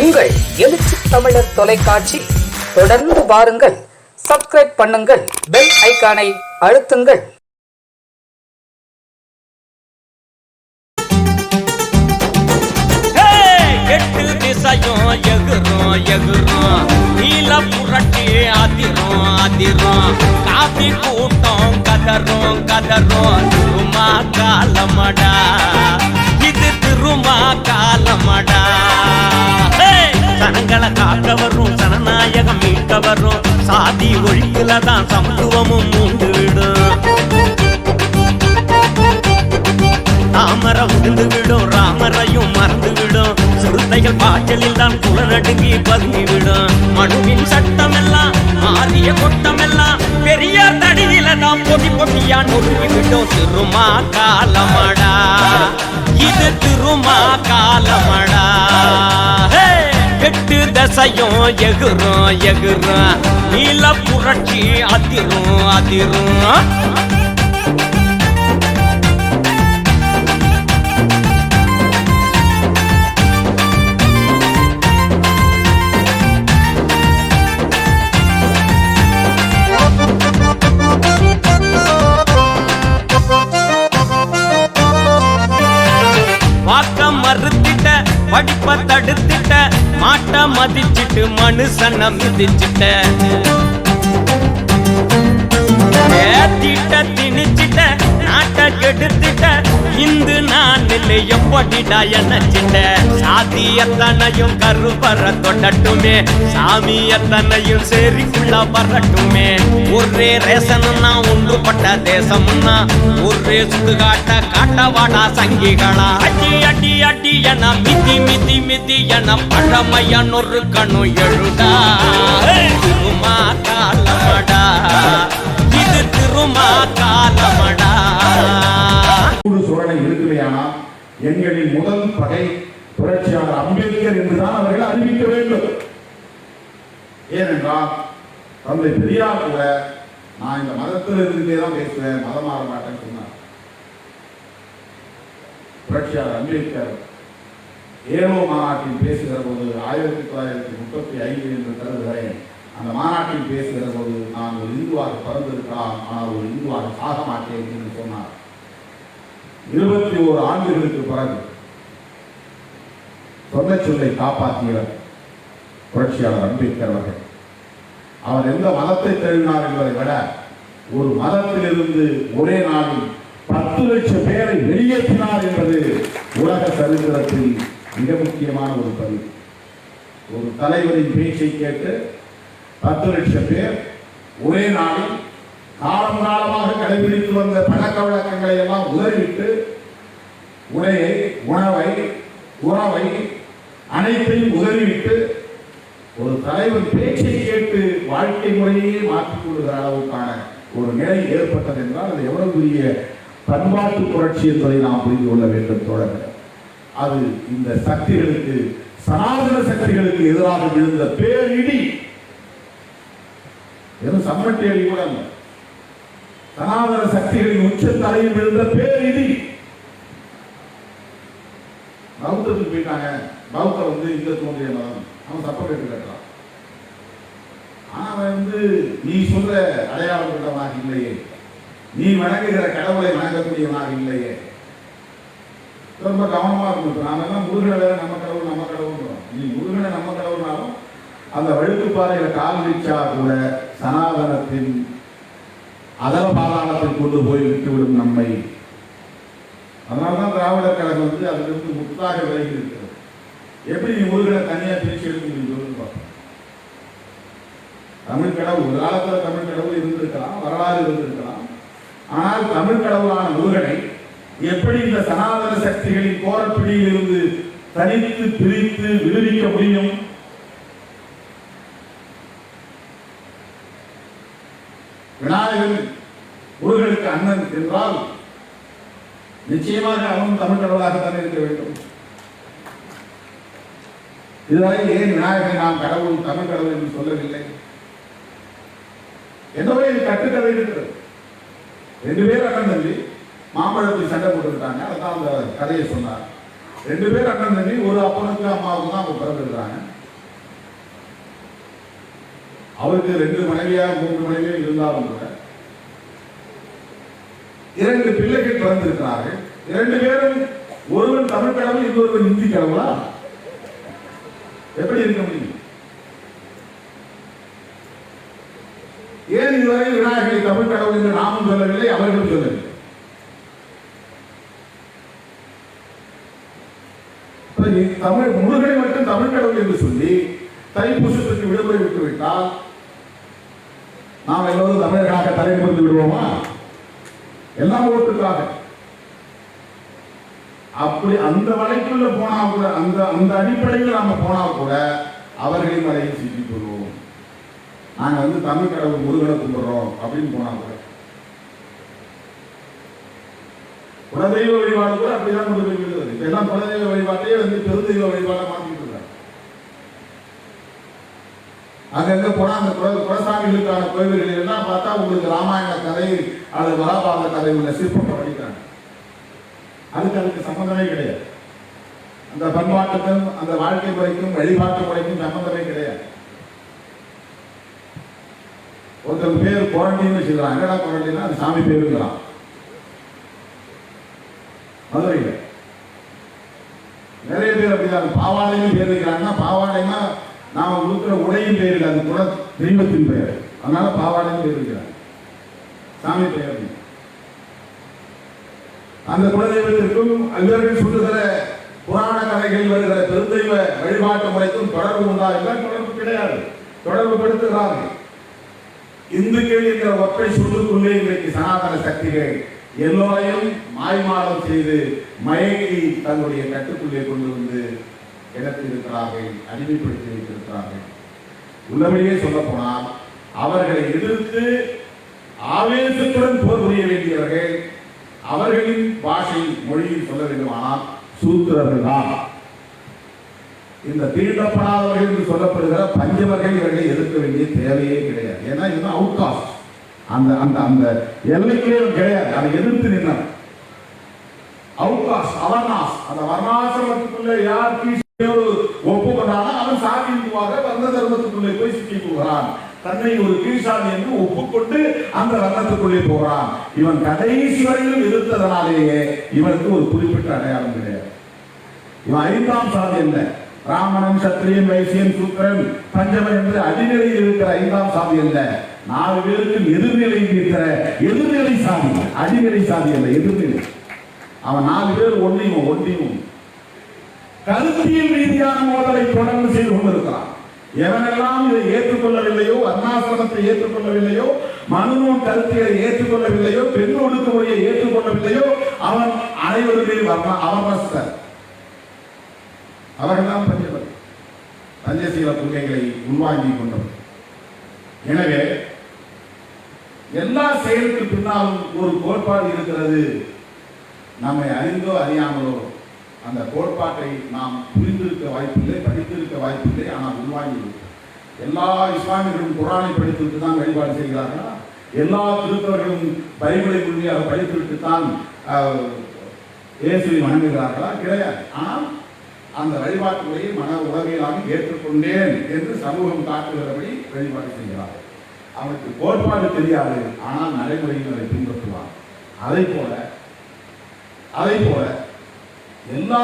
உங்கள் எழுச்சி தமிழர் தொலைக்காட்சி தொடர்ந்து பாருங்கள் சப்ஸ்கிரைப் பண்ணுங்கள். பெல் ஐக்கானை அழுத்துங்கள். எட்டு திசையும் எகுறோம் எகுறோம். நீல புரட்டி அதிரும் அதிரும் காபி கூட்டம் கதரும் கதரும் சாதி ஒழிப்புல தான் சமத்துவமும் மூண்டு விடும் தாமரை உதிர்ந்து விடும் ராமரையும் மறந்து விடும் சிறுத்தைகள் பாய்ச்சலில் தான் குளநடுங்கி பதுங்கி விடும் மனுவின் சட்டம் எல்லாம் மாறிய கொட்டம் எல்லாம் பெரியார் தடியில தான் பொடி பொடியா நொறுங்கி விடும் திருமா காலமடா. இது திருமா காலமடா. திசையும் எகுறோம் எகுறோம். நீல புரட்சி அதிரும் அதிரும். படிப்ப தடுத்து மாட்ட மதிச்சிட்டு மனுஷன மிதிச்சுட்ட. ஏத்திட்ட திணிச்சிட்ட நாட்ட கெடுத்துட்ட. இந்து நான் இல்லை எப்படிடா என்னச்சிட்ட சாதி எத்தனையும் கருவற தொட்டட்டுமே. சாமி எத்தனையும் சேரிக்குள்ள வரட்டுமே. ஒரே ரேசன்னா ஒன்றுபட்ட தேசம்னா ஒரே சுடுகாட்ட காட்டவாடா சங்கிகளா. அடி அடி அடி என மிதி மிதி மிதி என பழமைய நொறுக்கணும் எழுடா திருமா காலமடா இது திருமா காலமடா கூடு சோழனை இருக்குமையானால் எங்களின் முதல் பகை புரட்சியாளர் அம்பேத்கர் என்றுதான் அவர்கள் அறிவிக்க வேண்டும். ஏனென்றால் தந்தை பெரியார் கூட நான் இந்த மதத்தில் இருந்தே தான் பேசுவேன் மதம் மாற மாட்டேன்னு சொன்னார். புரட்சியாளர் அம்பேத்கர் ஏனோ மாநாட்டில் பேசுகிற போது ஆயிரத்தி தொள்ளாயிரத்தி முப்பத்தி ஐந்து என்று கருதுகிறேன். அந்த மாநாட்டில் பேசுகிற போது நான் ஒரு இந்துவாக பிறந்திருக்கலாம் ஆனால் ஒரு இந்துவாக சாக மாட்டேன் என்று சொன்னார். இருபத்தி ஓரு ஆண்டுகளுக்கு பிறகு சொந்த சொல்லை காப்பாற்றியவர் புரட்சியாளர் அம்பேத்கர் அவர்கள். அவர் எந்த மதத்தை தழுவினார் என்பதை விட ஒரு மதத்திலிருந்து ஒரே நாளில் பத்து லட்சம் பேரை வெளியேற்றினார் என்பது உலக சரித்திரத்தில் மிக முக்கியமான ஒரு பதிவு. ஒரு தலைவரின் பேச்சை கேட்டு பத்து லட்சம் பேர் ஒரே நாளில் கடைபிடித்து வந்த பழக்க வழக்கங்களை எல்லாம் உதறிவிட்டு உடையை உணவை உறவை அனைத்தையும் உதறிவிட்டு ஒரு தலைவன் பேச்சை கேட்டு வாழ்க்கை முறையே மாற்றிக் கொள்கிற அளவுக்கான ஒரு நிலை ஏற்பட்டது என்றால் அது எவ்வளவு பெரிய பண்பாட்டு புரட்சி என்பதை நாம் புரிந்து கொள்ள வேண்டும் தோழர்கள். அது இந்த சக்திகளுக்கு சனாதன சக்திகளுக்கு எதிராக விழுந்த பேரிடி. வெறும் சம்மட்டி அடி கூட சனாதன சக்திகளின் உச்சத்தலையில் விழுந்த பேரிடி பௌத்தத்துக்கு போயிட்டாங்க. பௌத்த வந்து இந்த தோன்றிய மதம். அவன் தப்ப கேட்டு கட்டுறான் ஆனா அவன் வந்து நீ சொல்ற அடையாளம் கொண்டவனாக இல்லையே. நீ வணங்குகிற கடவுளை வணங்கக்கூடியவனாக இல்லையே. ரொம்ப கவனமா இருக்கணும். நாம எல்லாம் முருகனை வேற நம்ம கடவுள் நம்ம கடவுள் நீ முருகனை நம்ம கடவுள்னாலும் அந்த வழுக்குப்பாறையில கால் வீச்சா கூட சனாதனத்தின் அதர பாதாளத்தில் கொண்டு போய் விட்டுவிடும் நம்மை. அதனால்தான் திராவிடர் கழகம் வந்து அதிலிருந்து முத்தாக விலகி இருக்கிறது. எப்படி நீ முருகனை தனியாக பிரிச்சு எடுக்க முடியும் சொல்லுங்க பார்ப்போம். தமிழ் கடவுள் ஒரு காலத்தில் தமிழ் கடவுள் இருந்திருக்கலாம் வரலாறு இருந்திருக்கலாம். ஆனால் தமிழ் கடவுளான முருகனை எப்படி இந்த சனாதன சக்திகளின் கோரப்பிடியில் இருந்து தனித்து பிரித்து விடுவிக்க முடியும்? விநாயகன் முருகனுக்கு அண்ணன் என்றால் நிச்சயமாக அவன் தமிழ் கடவுளாகத்தான் இருக்க வேண்டும். இதுவரை ஏன் விநாயகரை நாம் கடவுள் தமிழ் கடவுள் என்று சொல்லவில்லை? என்னவே இது கட்டுக்கதை இருக்கிறது. ரெண்டு பேர் அண்ணன் தம்பி மாம்பழத்தில் சண்டை போட்டுக்கிட்டாங்க. அதான் அந்த கதையை சொன்னார். ரெண்டு பேர் அண்ணன் தம்பி ஒரு அப்பனுக்கு அம்மாவுக்கு தான் அவங்க பிறந்திருக்கிறாங்க. அவருக்கு ரெண்டு மனைவியாக மூன்று மனைவியாக இருந்தாலும் கூட இரண்டு பிள்ளைகள் பிறந்திருக்கிறார்கள் இரண்டு பேரும் ஒருவன் தமிழ் கடவுள் இன்னொருவன் இந்தி கடவுளா? எப்படி இருக்க முடியும்? ஏன் இதுவரை விநாயகரை தமிழ் கடவுள் என்று நாமும் சொல்லவில்லை அவர்களும் சொல்லவில்லை? தமிழ் முருகனை மட்டும் தமிழ் கடவுள் என்று சொல்லி தைப்பூசத்துக்கு விடுமுறை விட்டு விட்டால் நாம் எல்லோரும் தமிழர்களாக தலைநிமிர்ந்து விடுவோமா? எல்லாம் ஓட்டுக்காக. அப்படி அந்த வலைக்குள்ள போனா கூட அந்த அந்த அடிப்படையில் நாம போனா கூட அவர்களையும் வலையில் சிக்கிக் கொள்வோம் நாங்க வந்து தமிழ் கடவுள் முருகனை கும்பிடுறோம் அப்படின்னு போனா கூட. குலதெய்வ வழிபாடு கூட அப்படிதான் கொண்டு போய் விடுவது. இப்ப எல்லாம் குலதெய்வ வழிபாட்டையே வந்து பெருதெய்வ வழிபாடா மாற்றி அங்கங்க போனா அந்த குல குலசாமிகளுக்கான கோவில்கள் எல்லாம் பார்த்தா உங்களுக்கு ராமாயண கதை அல்லது மகாபாரத கதை உள்ள சிற்பம் படிக்கிறாங்க. அதுக்கு அதுக்கு சம்பந்தமே கிடையாது. அந்த பண்பாட்டுக்கும் அந்த வாழ்க்கை முறைக்கும் வழிபாட்டு முறைக்கும் சம்பந்தமே கிடையாது. ஒருத்தர் பேர் குவாரண்டைன் வச்சுக்கிறான். என்னடா குவாரண்டைன் அது சாமி பேருங்கிறான். மதுரையில். நிறைய பேர் அப்படிதான். பாவாடையும் பேர் வைக்கிறாங்கன்னா பாவாடைன்னா நாம கொடுக்குற உடையின் பெயர் இல்லை அது குல தெய்வத்தின் பெயர். அதனால பாவாடைன்னு பேர் சாமி பெயர் அந்த குலதெய்வத்திற்கும் இவர்கள் சொல்லுகிற புராண கதைகள் வருகிற பெருந்தெய்வ வழிபாட்டு முறைக்கும் தொடர்பு உண்டா? என்றால் தொடர்பு கிடையாது. தொடர்பு படுத்துகிறார்கள். இந்துக்கள் என்கிற ஒற்றை சொல்லுக்குள்ளே இன்றைக்கு சனாதன சக்திகள் எல்லோரையும் மாய்மாலம் செய்து மயங்கி தன்னுடைய கட்டுக்குள்ளே கொண்டு வந்து இடத்திருக்கிறார்கள் அடிமைப்படுத்தி வைத்திருக்கிறார்கள். உள்ளபடியே சொல்ல போனால் அவர்களை எதிர்த்து ஆவேசத்துடன் போர் புரிய வேண்டியவர்கள் அவர்களின் பாஷை மொழியில் சொல்ல வேண்டுமானால் சூத்திரர்கள் தான் இந்த தீண்டப்படாதவர்கள் என்று சொல்லப்படுகிற பஞ்சவர்கள் இவர்களை எதிர்க்க வேண்டிய தேவையே கிடையாது. ஏன்னா இது அவுட் காஸ்ட் அந்த அந்த அந்த எல்லைக்கே கிடையாது. அதை எதிர்த்து நின்றார் அவுட் காஸ்ட் அவர்னாஸ் அந்த வர்ணாசிரமத்துக்குள்ள யார் கீழ்ச்சியோடு ஒப்புக்கொண்டாலும் அவன் சாதிக்குவாக வர்ண தர்மத்துக்குள்ளே போய் சிக்கிக் கொள்கிறான் தன்னை ஒரு கீழ்சாதி என்று ஒப்புக்கொண்டு அந்த வர்ணத்துக்குள்ளே போகிறான். இவன் கடைசி வரையிலும் எதிர்த்ததனாலேயே இவனுக்கு ஒரு குறிப்பிட்ட அடையாளம் கிடையாது. இவன் ஐந்தாம் சாதி அல்ல. பிராமணன் சத்திரியன் வைசியன் சூத்திரன் பஞ்சமன் என்று அடிநிலையில் இருக்கிற ஐந்தாம் சாதி அல்ல. நாலு பேருக்கும் எதிர்நிலையில் இருக்கிற எதிர்நிலை சாதி அடிநிலை சாதி அல்ல எதிர்நிலை. அவன் நாலு பேர் ஒன்றையும் ஒன்றையும் கருத்தியல் ரீதியான மோதலை தொடர்ந்து செய்து கொண்டிருக்கிறான். எவனெல்லாம் இதை ஏற்றுக்கொள்ளவில்லையோ அருணாசிரமத்தை ஏற்றுக்கொள்ளவில்லையோ மனுவும் கருத்தியலை ஏற்றுக்கொள்ளவில்லையோ பெண் ஒடுக்குமுறையை ஏற்றுக்கொள்ளவில்லையோ அவன் அனைவருமே வர்ண அவமஸ்தர் அவர்கள்தான் பஞ்சவர் பஞ்சசீல கொள்கைகளை உள்வாங்கி கொண்டவர் எனவே எல்லா செயலுக்கு பின்னாலும் ஒரு கோட்பாடு இருக்கிறது. நம்மை அறிந்தோ அறியாமலோ அந்த கோட்பாட்டை நாம் புரிந்திருக்க வாய்ப்பில்லை படித்திருக்க வாய்ப்பில்லை ஆனால் உள்வாங்கி எல்லா இஸ்லாமியர்களும் குரானை படித்துவிட்டு தான் வழிபாடு செய்கிறார்களா? எல்லா திருத்தவர்களும் பைபிளை முழுமையாக படித்துவிட்டு தான் இயேசுவை வணங்குகிறார்களா? கிடையாது. ஆனால் அந்த வழிபாட்டு முறையை மன உளவியலாக ஏற்றுக்கொண்டேன் என்று சமூகம் காட்டுகிறபடி வழிபாடு செய்கிறார் அவனுக்கு கோட்பாடு தெரியாது ஆனால் நடைமுறையில் அதை பின்பற்றுவார் அதை போல அதை போல எல்லா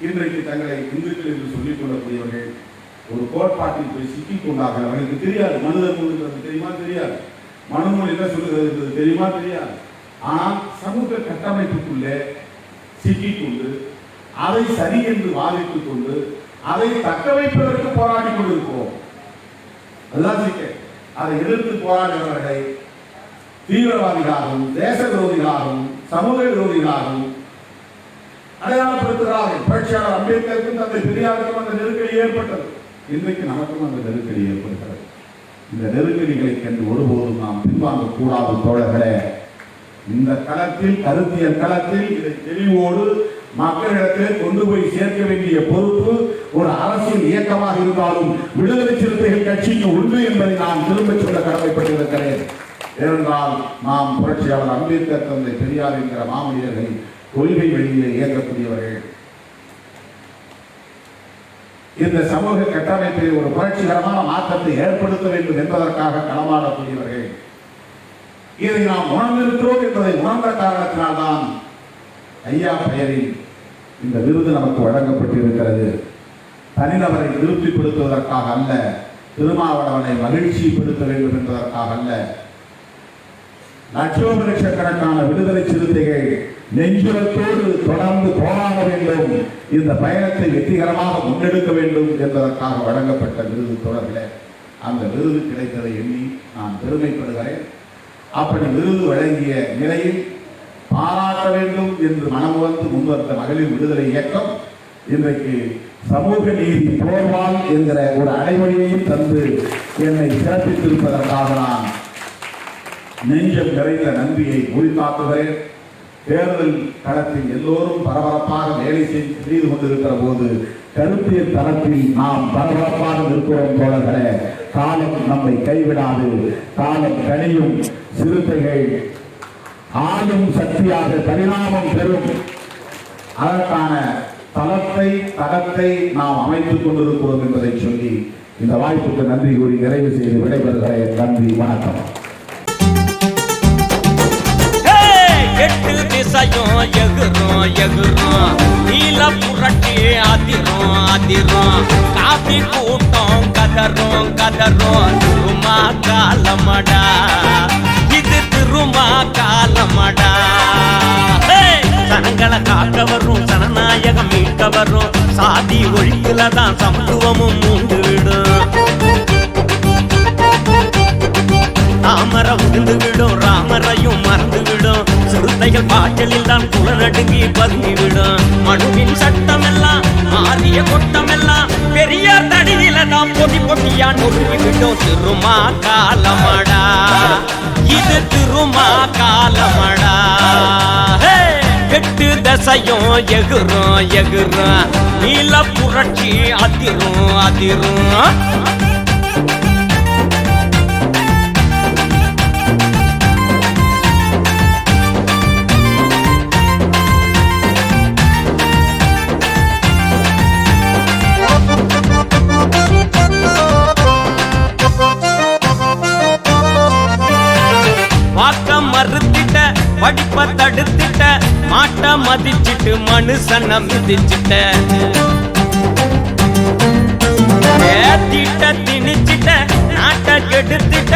இன்றைக்கு தங்களை இந்துக்கள் என்று சொல்லிக் கொள்ளக்கூடியவர்கள் ஒரு கோட்பாட்டில் போய் சிக்கிக் கொண்டார்கள். அவர்களுக்கு தெரியாது. மனு தர்மம் தெரியுமா? தெரியாது. மனுநூல் என்ன சொல்லுகிறது என்பது தெரியுமா? தெரியாது. ஆனால் சமூக கட்டமைப்புக்குள்ளே சிக்கிக்கொண்டு அதை சரி என்று வாதித்துக் கொண்டு அதை தக்க வைப்பதற்கு போராடி கொண்டிருக்கிறோம். அதுதான் சிக்க அதை எதிர்த்து போராடுகிறவர்களை தீவிரவாதிகளாகவும் தேச விரோதிகளாகவும் சமூக விரோதிகளாகவும் அடையாளப்படுத்துகிறார்கள். புரட்சியாளர் அம்பேத்கருக்கும் தந்தை பெரியாருக்கும் அந்த நெருக்கடி ஏற்பட்டது. இன்றைக்கு நமக்கும் அந்த நெருக்கடி ஏற்படுகிறது. இந்த நெருக்கடிகளை கண்டு ஒருபோதும் நாம் பின்வாங்க கூடாது தோழர்களே. இந்த களத்தில் கருத்தியல் களத்தில் இதை தெளிவோடு மக்களிடத்திலே கொண்டு போய் சேர்க்க வேண்டிய பொறுப்பு ஒரு அரசியல் இயக்கமாக இருந்தாலும் விடுதலை சிறுத்தைகள் கட்சிக்கு உண்டு என்பதை நான் திரும்ப சொல்ல கடமைப்பட்டிருக்கிறேன். ஏனென்றால் நாம் புரட்சியாளர் அம்பேத்கர் தந்தை பெரியார் என்கிற மாமனிதர்களை கொள்கை வழியில் இயங்கக்கூடியவர்கள். இந்த சமூக கட்டமைப்பில் ஒரு புரட்சிகரமான மாற்றத்தை ஏற்படுத்த வேண்டும் என்பதற்காக களமாடக்கூடியவர்கள். இதை நாம் உணர்ந்திருக்கிறோம் என்பதை உணர்ந்த காரணத்தினால்தான் ஐயா பெயரில் இந்த விருது நமக்கு வழங்கப்பட்டிருக்கிறது. தனிநபரை திருப்திப்படுத்துவதற்காக அல்ல திருமாவளவனை மகிழ்ச்சிப்படுத்த வேண்டும் என்பதற்காக அல்ல. லட்சோப லட்சக்கணக்கான விடுதலை சிறுத்தைகள் நெஞ்சுரத்தோடு தொடர்ந்து போராட வேண்டும். இந்த பயணத்தை வெற்றிகரமாக முன்னெடுக்க வேண்டும் என்பதற்காக வழங்கப்பட்ட விருது தொடர்பில் அந்த விருது கிடைத்ததை எண்ணி நான் பெருமைப்படுகிறேன். அப்படி விருது வழங்கிய நிலையில் பாராட்ட வேண்டும் என்று மனம் வந்து முன்வந்த மகளிர் விடுதலை இயக்கம் இன்றைக்கு சமூக நீதி போர்வால் என்கிற ஒரு அடைமொழியையும் தந்து என்னை சிறப்பித்திருப்பதற்காக நான் நெஞ்சம் நிறைந்த நன்றியை உரித்தாக்குகிறேன் தேர்தல் களத்தில் எல்லோரும் பரபரப்பாக வேலை செய்து செய்து கொண்டிருக்கிற போது கருத்திய தரப்பில் நாம் பரபரப்பாக இருக்கிறோம் தோழர்களே. காலம் நம்மை கைவிடாது. காலம் கனியும் சிறுத்தைகள். ஆளும் சக்தியாக பரிணாமம் பெறும். அதற்கான தளத்தை தகத்தை நாம் அமைத்துக் கொண்டிருக்கிறோம் என்பதை சொல்லி இந்த வாய்ப்புக்கு நன்றி கூறி நிறைவு செய்து விடைபெறுகிறேன். நன்றி வணக்கம். எட்டு திசையும் எகுறோம் எகுறோம். நீல புரட்டி அதிரும் அதிரும். காபி கூட்டம் கதரும் கதரும் திருமா காலமடா. இது திருமா காலமடா. சனங்களை காக்க வரும் சனநாயகம் மீட்க வரும் சாதி ஒழிக்கல தான் சமத்துவமும் மூண்டு விடும் எங்கள் பாய்ச்சலில் தான் குளரடுங்கி பதுங்கிவிடும். மனுவின் சட்டம் எல்லாம் மாறிய கொட்டம் எல்லாம் பெரியார் தடியில தான் பொடி பொட்டியா நொறுங்கி திருமா காலமடா இது திருமா காலமடா. எட்டு தசையும் எகுறும் எகுறும். நீல புரட்சி அதிரும் அதிரும். மதிச்சிட்டு மனுஷன மிதிச்சிட்ட. ஏத்திட்ட திணிச்சிட்ட நாட்ட கெடுத்துட்ட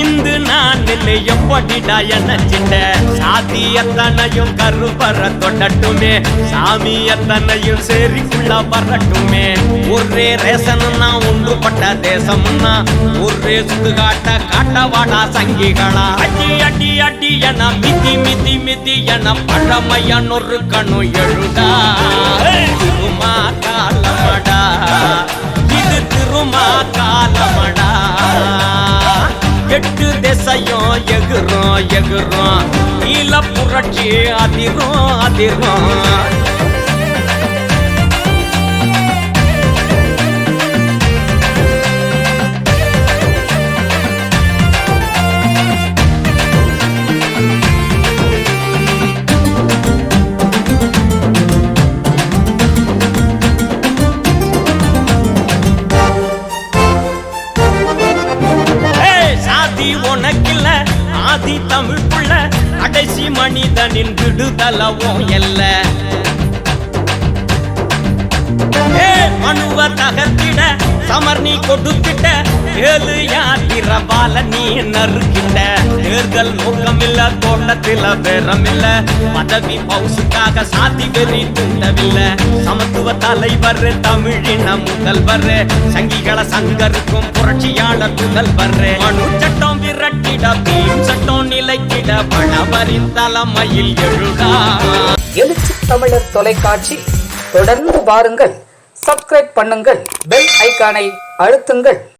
இந்து நான் இல்லை எப்படிடா என்னச்சிட்ட சாதி எத்தனையும் கருவற தொட்டட்டுமே சாமி எத்தனையும் சேரிக்குள்ள வரட்டுமே ஒரே ரேசனுன்னா ஒன்றுபட்ட தேசம்னா ஒரே சுடுகாட்ட காட்டவாடா சங்கிகளா? அடி அடி அடி என மிதி மிதி மிதி என பழமைய நொறுக்கணு எழுடா திருமா காலமடா காலமடா. எட்டு திசையும் எகுறோம் எகுறோம். நீல புரட்சி அதிரும் அதிரும். மனிதனின் விடுதலவும் எல்ல ஏ மனுவ சமர் நீ கொடுத்திட்ட ஏழு யாத்திர பால நீ நறுக்கிட்ட. தேர்தல் நோக்கம் இல்ல தோட்டத்தில பேரம் இல்ல பதவி பவுசுக்காக சாத்தி வெறி தூண்டவில்ல. சமத்துவ தலைவர் தமிழின முதல்வர். சங்கிகள சங்கருக்கும் புரட்சியாளர் முதல்வர். மனு சட்டம் விரட்டிட பீம் சட்டம் நிலைக்கிட பணவரின் தலைமையில் எழுதா. எழுச்சி தமிழர் தொலைக்காட்சி. தொடர்ந்து பாருங்கள் சப்ஸ்கிரைப் பண்ணுங்கள். பெல் ஐக்கானை அழுத்துங்கள்.